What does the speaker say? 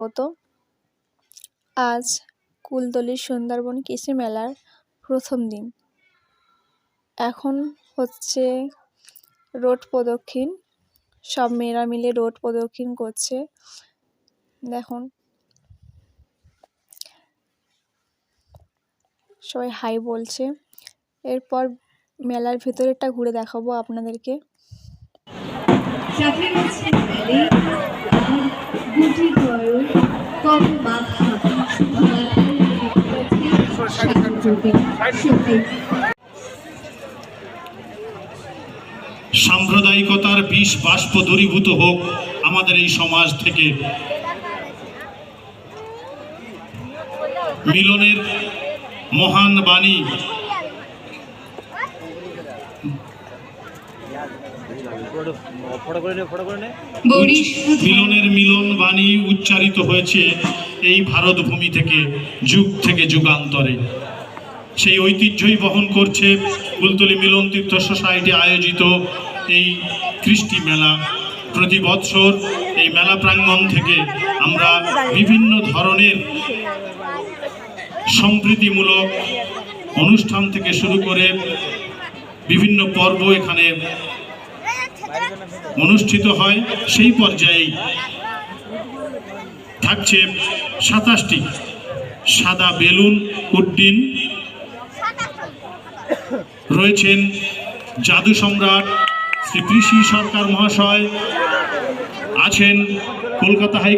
হতো। আজ কুলতলির সুন্দরবন কৃষি মেলার প্রথম দিন। এখন হচ্ছে রোড প্রদক্ষিণ। সব মেয়েরা মিলে রোড প্রদক্ষিণ করছে। দেখুন। সবাই হাই বলছে। এরপর মেলার ভেতরেরটা ঘুরে দেখাবো আপনাদেরকে। সাম্প্রদায়িকতার বিষ বাষ্প দূরীভূত হোক আমাদের এই সমাজ থেকে। মিলনের মহান বাণী। মিলনের মিলন বাণী উচ্চারিত হয়েছে এই ভারত ভূমি থেকে যুগ থেকে যুগান্তরে। সেই ঐতিহ্যই বহন করছে কুলতলি মিলন তীর্থ সোসাইটি আয়োজিত এই কৃষ্টি মেলা। প্রতি বৎসর এই মেলা প্রাঙ্গণ থেকে আমরা বিভিন্ন ধরনের সম্প্রীতিমূলক অনুষ্ঠান থেকে শুরু করে বিভিন্ন পর্ব এখানে অনুষ্ঠিত হয়। সেই পর্যায়েই থাকছে সাতাশটি সাদা বেলুন, উড্ডিন রয়েছেন জাদু সম্রাট শ্রী কৃষি সরকার মহাশয় আছেন কলকাতা হাই